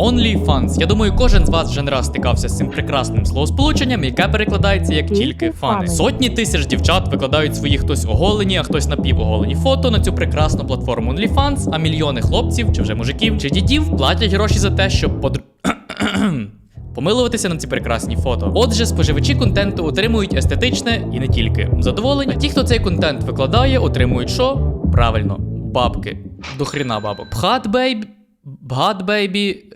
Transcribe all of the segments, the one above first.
OnlyFans. Я думаю, кожен з вас вже не раз стикався з цим прекрасним словосполученням, яке перекладається як Тільки фани. Сотні тисяч дівчат викладають свої хтось оголені, а хтось напівоголені фото на цю прекрасну платформу OnlyFans, а мільйони хлопців, чи вже мужиків, чи дідів платять гроші за те, щоб подр... Помилуватися на ці прекрасні фото. Отже, споживачі контенту отримують естетичне і не тільки задоволення. А ті, хто цей контент викладає, отримують що? Правильно, бабки. До хріна бабок. Пхат бейбі. Bad Baby,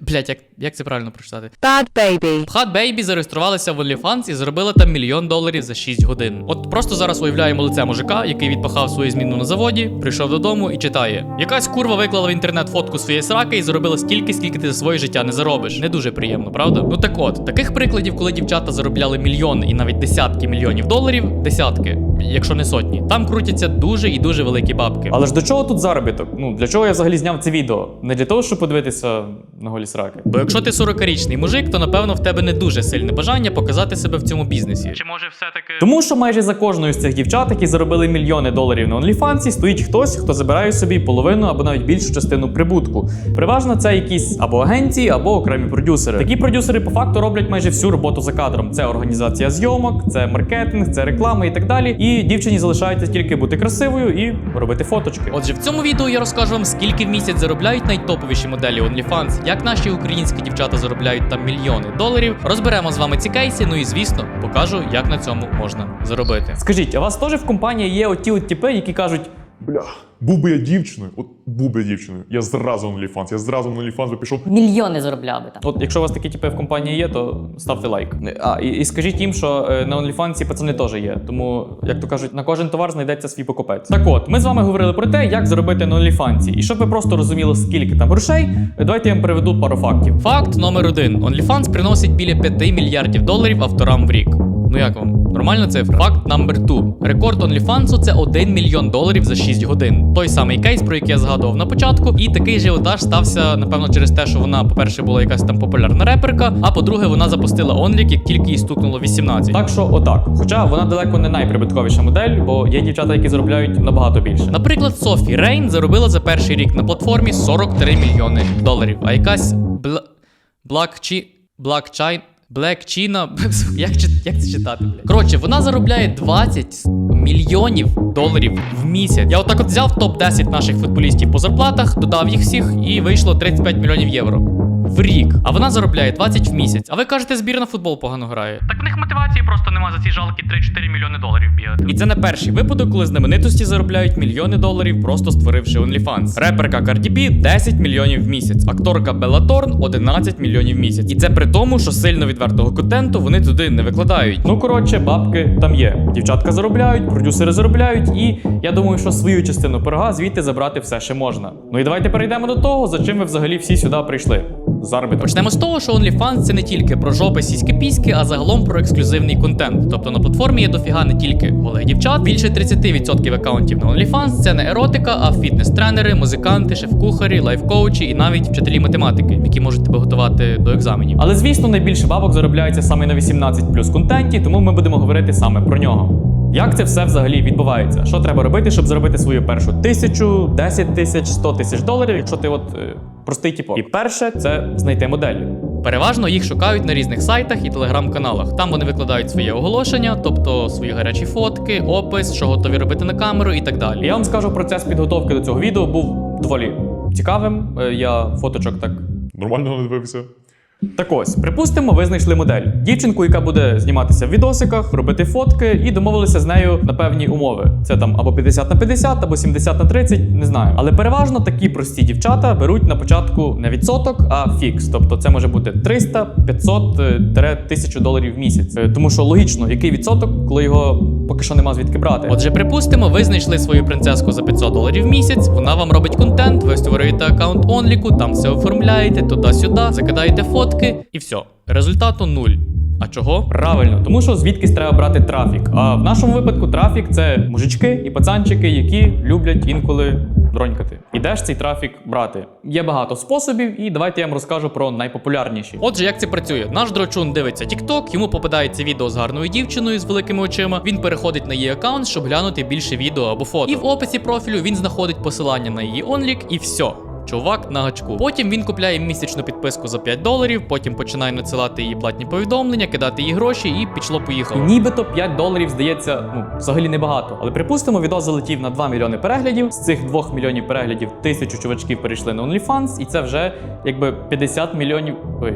Блять, як, як це правильно прочитати? Bad baby. Пхат Бейбі зареєструвалися в OnlyFans і зробила там мільйон доларів за 6 годин. От просто зараз уявляємо лице мужика, який відпахав свою зміну на заводі, прийшов додому і читає: якась курва виклала в інтернет фотку своєї сраки і заробила стільки, скільки ти за своє життя не заробиш. Не дуже приємно, правда? Ну так от, таких прикладів, коли дівчата заробляли мільйони і навіть десятки мільйонів доларів, десятки, якщо не сотні, там крутяться дуже і дуже великі бабки. Але ж до чого тут заробіток? Ну для чого я взагалі зняв це відео? Не для того, щоб подивитися на голі сраки. Бо якщо ти 40-річний мужик, то напевно в тебе не дуже сильне бажання показати себе в цьому бізнесі. Чи може все-таки. Тому що майже за кожною з цих дівчат, які заробили мільйони доларів на OnlyFans, стоїть хтось, хто забирає собі половину або навіть більшу частину прибутку. Переважно це якісь або агенції, або окремі продюсери. Такі продюсери по факту роблять майже всю роботу за кадром. Це організація зйомок, це маркетинг, це реклама і так далі. І дівчині залишається тільки бути красивою і робити фоточки. Отже, в цьому відео я розкажу вам, скільки в місяць заробляють найтоповіші моделі OnlyFans, як наші українські дівчата заробляють там мільйони доларів. Розберемо з вами ці кейси, ну і звісно, покажу, як на цьому можна заробити. Скажіть, а у вас теж в компанії є оті от типи, які кажуть. Бля, був би я дівчиною, от був би я дівчиною, я зразу на OnlyFans, я зразу на OnlyFans би пішов. Мільйони заробляв би там. От якщо у вас такі типи в компанії є, то ставте лайк. А і, і скажіть їм, що е, на OnlyFans пацани теж є. Тому, як то кажуть, на кожен товар знайдеться свій покупець. Так от, ми з вами говорили про те, як заробити на OnlyFans. І щоб ви просто розуміли, скільки там грошей, давайте я вам приведу пару фактів. Факт номер один: OnlyFans приносить біля 5 мільярдів доларів авторам в рік. Ну як вам? Нормальна цифра? Факт номер 2. Рекорд OnlyFans – це 1 мільйон доларів за 6 годин. Той самий кейс, про який я згадував на початку. І такий ажіотаж стався, напевно, через те, що вона, по-перше, була якась там популярна реперка, а по-друге, вона запустила OnlyFans, як тільки їй стукнуло 18. Так що, отак. Хоча вона далеко не найприбутковіша модель, бо є дівчата, які заробляють набагато більше. Наприклад, Софі Рейн заробила за перший рік на платформі 43 мільйони доларів. А якась бл... Блакчі... Блакчайн... Блекчіна. Як, чит- як це читати, блядь? Коротше, вона заробляє 20 мільйонів доларів в місяць. Я отак от взяв топ-10 наших футболістів по зарплатах, додав їх всіх, і вийшло 35 мільйонів євро. В рік. А вона заробляє 20 в місяць. А ви кажете, збірна футбол погано грає. Так в них мотивації просто нема за ці жалкі 3-4 мільйони доларів бігати. І це не перший випадок, коли знаменитості заробляють мільйони доларів, просто створивши OnlyFans. Реперка Cardi B 10 мільйонів в місяць, акторка Белла Торн 11 мільйонів в місяць. І це при тому, що сильно відвертого контенту вони туди не викладають. Ну коротше, бабки там є. Дівчатка заробляють, продюсери заробляють, і я думаю, що свою частину пирога звідти забрати все ще можна. Ну і давайте перейдемо до того, за чим ви взагалі всі сюди прийшли. Заробіток. Почнемо з того, що OnlyFans це не тільки про жопи, сіськи піськи, а загалом про ексклюзивний контент. Тобто на платформі є дофіга не тільки голих дівчат. Більше 30% аккаунтів на OnlyFans це не еротика, а фітнес-тренери, музиканти, шеф-кухарі, лайф-коучі і навіть вчителі математики, які можуть тебе готувати до екзаменів. Але звісно, найбільше бабок заробляється саме на 18 плюс контенті, тому ми будемо говорити саме про нього. Як це все взагалі відбувається? Що треба робити, щоб заробити свою першу тисячу, 10 тисяч, 100 тисяч доларів, якщо ти от е, простий типу. І перше це знайти модель. Переважно їх шукають на різних сайтах і телеграм-каналах. Там вони викладають своє оголошення, тобто свої гарячі фотки, опис, що готові робити на камеру і так далі. Я вам скажу, процес підготовки до цього відео був доволі цікавим. Е, Я фоточок так Нормально не дивився. Так ось, припустимо, ви знайшли модель. Дівчинку, яка буде зніматися в відосиках, робити фотки, і домовилися з нею на певні умови. Це там або 50 на 50, або 70 на 30, не знаю. Але переважно такі прості дівчата беруть на початку не відсоток, а фікс. Тобто це може бути 300, 500, е, 1000 доларів в місяць. Е, Тому що логічно, який відсоток, коли його поки що нема звідки брати. Отже, припустимо, ви знайшли свою принцеску за 500 доларів в місяць, вона вам робить контент, ви створюєте аккаунт онліку, там все оформляєте, туди-сюди, закидаєте фотки і все. Результату нуль. А чого? Правильно, тому що звідкись треба брати трафік. А в нашому випадку трафік це мужички і пацанчики, які люблять інколи дронькати. І де ж цей трафік брати? Є багато способів, і давайте я вам розкажу про найпопулярніші. Отже, як це працює? Наш дрочун дивиться TikTok, йому попадається відео з гарною дівчиною з великими очима. Він переходить на її аккаунт, щоб глянути більше відео або фото. І в описі профілю він знаходить посилання на її онлік, і все. Чувак на гачку. Потім він купляє місячну підписку за 5 доларів, потім починає надсилати її платні повідомлення, кидати їй гроші і пішло поїхало. нібито 5 доларів здається, ну взагалі небагато. Але припустимо, відео залетів на 2 мільйони переглядів. З цих 2 мільйонів переглядів тисячу чувачків перейшли на OnlyFans, і це вже якби 50 мільйонів. Ой.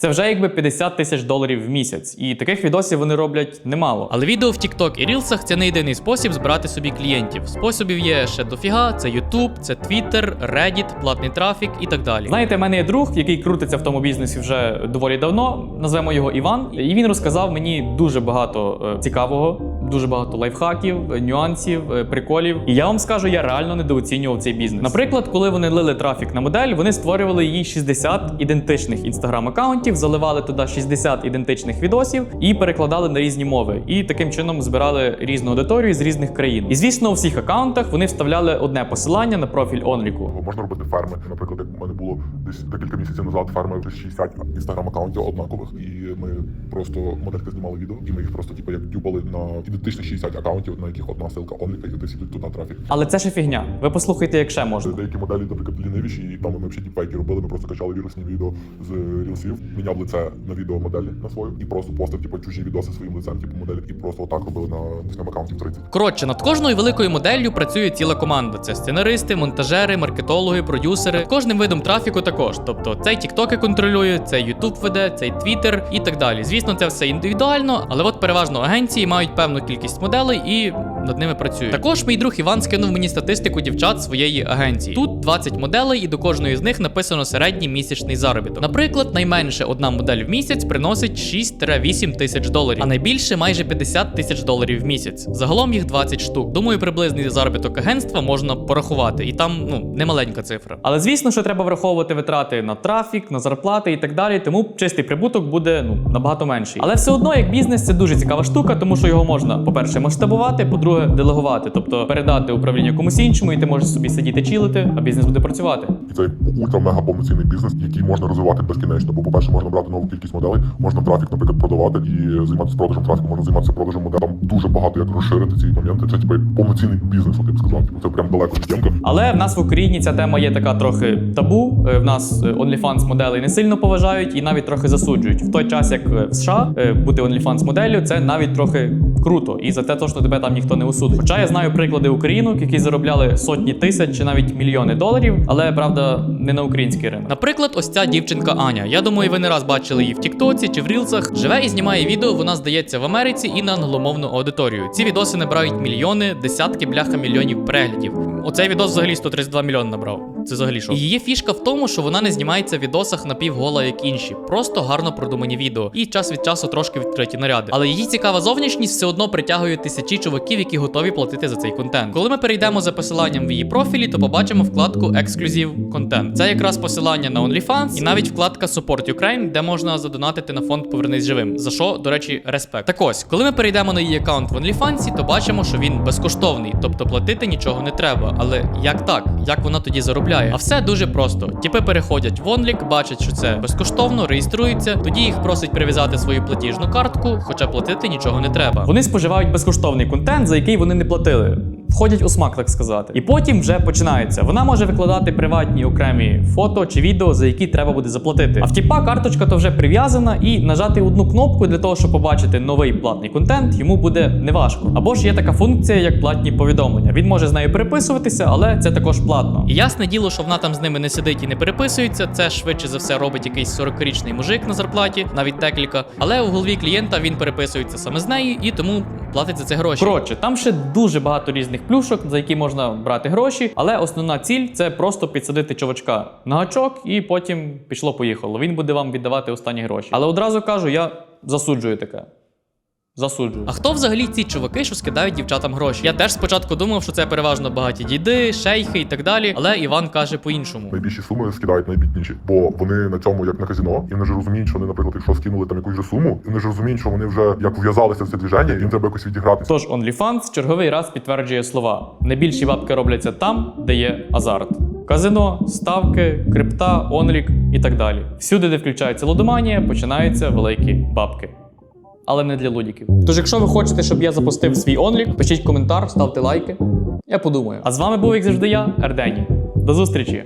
Це вже якби 50 тисяч доларів в місяць. І таких відосів вони роблять немало. Але відео в TikTok і Рілсах це не єдиний спосіб збирати собі клієнтів. Способів є ще дофіга: це YouTube, це Twitter, Reddit, платний трафік і так далі. Знаєте, в мене є друг, який крутиться в тому бізнесі вже доволі давно. Назвемо його Іван. І він розказав мені дуже багато е, цікавого, дуже багато лайфхаків, нюансів, е, приколів. І я вам скажу, я реально недооцінював цей бізнес. Наприклад, коли вони лили трафік на модель, вони створювали їй 60 ідентичних інстаграм-аккаунтів, заливали туди 60 ідентичних відосів і перекладали на різні мови. І таким чином збирали різну аудиторію з різних країн. І звісно, у всіх аккаунтах вони вставляли одне посилання на профіль Онліку. Можна робити ферми. Наприклад, як у мене було десь декілька місяців назад ферми десь 60 інстаграм-аккаунтів однакових, і ми просто модельки знімали відео, і ми їх просто типу, як дюбали на ідентичних 60 аккаунтів, на яких одна ссылка онліка, і десь ідуть туди трафік. Але це ще фігня. Ви послухайте, як ще можна. Деякі моделі, наприклад, лінивіші, і там ми взагалі діпфейки робили. Ми просто качали вірусні відео з рілсів, міняв лице на відео моделі на свою, і просто постив типу, чужі відоси своїм лицем, типу моделі, і просто отак робили на аккаунтів 30. Коротше, над кожною великою моделлю працює ціла команда: це сценаристи, монтажери, маркетологи, продюсери. Кожним видом трафіку також. Тобто цей TikTok контролює, цей YouTube веде, цей Twitter і так далі. Звісно, це все індивідуально, але от переважно агенції мають певну кількість моделей і над ними працюють. Також мій друг Іван скинув мені статистику дівчат своєї агенції. Тут 20 моделей, і до кожної з них написано середній місячний заробіток. Наприклад, найменше одна модель в місяць приносить 6-8 тисяч доларів, а найбільше майже 50 тисяч доларів в місяць. Загалом їх 20 штук. Думаю, приблизний заробіток агентства можна порахувати, і там ну немаленька цифра. Але звісно, що треба враховувати витрати на трафік, на зарплати і так далі. Тому чистий прибуток буде ну набагато менший. Але все одно, як бізнес, це дуже цікава штука, тому що його можна, по-перше, масштабувати, по-друге, делегувати, тобто передати управління комусь іншому, і ти можеш собі сидіти чилити, а бізнес буде працювати. І це ультра-мега повноцінний бізнес, який можна розвивати безкінечно. Бо, по-перше, можна брати нову кількість моделей, можна трафік, наприклад, продавати і займатися продажем трафіку, можна займатися продажем моделей. Там дуже багато як розширити ці моменти. Це типу повноцінний бізнес, от я б сказав. Це прям далеко від тємка. Але в нас в Україні ця тема є така трохи табу. Е, В нас е, OnlyFans моделей не сильно поважають і навіть трохи засуджують. В той час, як е, в США бути OnlyFans моделлю, це навіть трохи круто. І за те, що тебе там ніхто не осудить. Хоча я знаю приклади українок, які заробляли сотні тисяч чи навіть мільйони доларів, але правда не на український ринок. Наприклад, ось ця дівчинка Аня. Я думаю, ви не раз бачили її в Тіктоці чи в Рілсах. Живе і знімає відео. Вона здається в Америці і на англомовну аудиторію. Ці відоси набирають мільйони, десятки бляха мільйонів переглядів. Оцей відос взагалі 132 мільйони набрав. Це взагалі що? Її фішка в тому, що вона не знімається в відосах напівгола, як інші. Просто гарно продумані відео. І час від часу трошки відкриті наряди. Але її цікава зовнішність все одно притягує тисячі чуваків, які готові платити за цей контент. Коли ми перейдемо за посиланням в її профілі, то побачимо вкладку Ексклюзив контент. Це якраз посилання на OnlyFans і навіть вкладка Support Ukraine, де можна задонатити на фонд Повернись живим. За що, до речі, респект. Так ось, коли ми перейдемо на її аккаунт в OnlyFans, то бачимо, що він безкоштовний, тобто платити нічого не треба. Але як так? Як вона тоді заробляє? А все дуже просто. Тіпи переходять в онлік, бачать, що це безкоштовно, реєструються, тоді їх просить прив'язати свою платіжну картку, хоча платити нічого не треба. Вони споживають безкоштовний контент, за який вони не платили. Входять у смак, так сказати. І потім вже починається. Вона може викладати приватні окремі фото чи відео, за які треба буде заплатити. А в тіпа карточка то вже прив'язана, і нажати одну кнопку для того, щоб побачити новий платний контент, йому буде неважко. Або ж є така функція, як платні повідомлення. Він може з нею переписуватися, але це також платно. І ясне діло, що вона там з ними не сидить і не переписується. Це швидше за все робить якийсь 40-річний мужик на зарплаті, навіть декілька. Але у голові клієнта він переписується саме з нею і тому платить за це гроші. Коротше, там ще дуже багато різних плюшок, за які можна брати гроші, але основна ціль це просто підсадити чувачка на гачок, і потім пішло-поїхало. Він буде вам віддавати останні гроші. Але одразу кажу, я засуджую таке. Засуджую. А хто взагалі ці чуваки, що скидають дівчатам гроші? Я теж спочатку думав, що це переважно багаті діди, шейхи і так далі, але Іван каже по-іншому. Найбільші суми скидають найбідніші, бо вони на цьому як на казіно, і вони ж розуміють, що вони, наприклад, якщо скинули там якусь же суму, і вони ж розуміють, що вони вже як в'язалися в це движення, їм треба якось відігратися. Тож OnlyFans черговий раз підтверджує слова: найбільші бабки робляться там, де є азарт. Казино, ставки, крипта, онлік і так далі. Всюди, де включається лудоманія, починаються великі бабки. Але не для лудіків. Тож, якщо ви хочете, щоб я запустив свій онлік, пишіть коментар, ставте лайки. Я подумаю. А з вами був, як завжди, я, Ердені. До зустрічі!